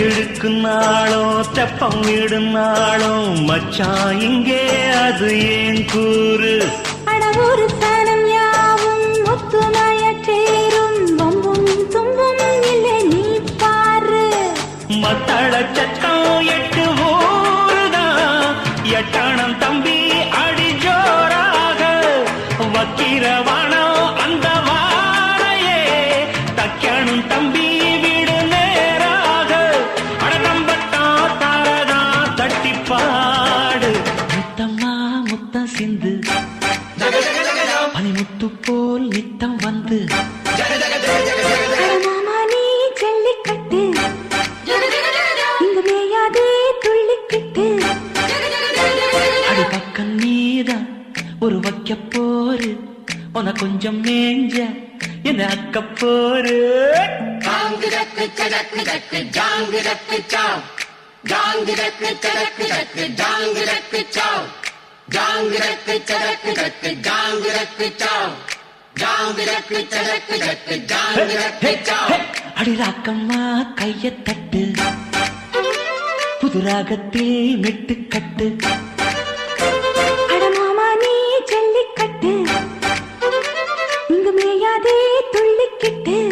இழுக்குனாலும் தெப்பம் விடுனாலும் மச்சான் இங்கே அது ஏன் கூறு? அடவூரு சனம் யாவும் ஒத்துமைய சேரும் வம்பும் தும்பும் இல்லை நீ பாரு. மத்தள சட்டம் எட்டு ஊருதான் எட்டணம் தம்பி அடி சிந்து பனிமுத்து போல் நித்தம் வந்து ஜல்லிக்கட்டு. இங்கு மேயாதே துள்ளிக்கிட்டு. அடி பக்கம் நீதான் ஒரு வைக்க போரு. உன கொஞ்சம் மேஞ்ச என்ன அக்க போரு? காங்கிரக்கு சரக்கு கத்து காங்கிரக்கு சாம் காங்கிரக்கு சரக்கு கத்து காங்கிரக்கு சாம் அடி ராக்கம்மா கைய தட்டு. புது ராகத்தில் மெட்டு கட்டு. துள்ளிக்கிட்டு.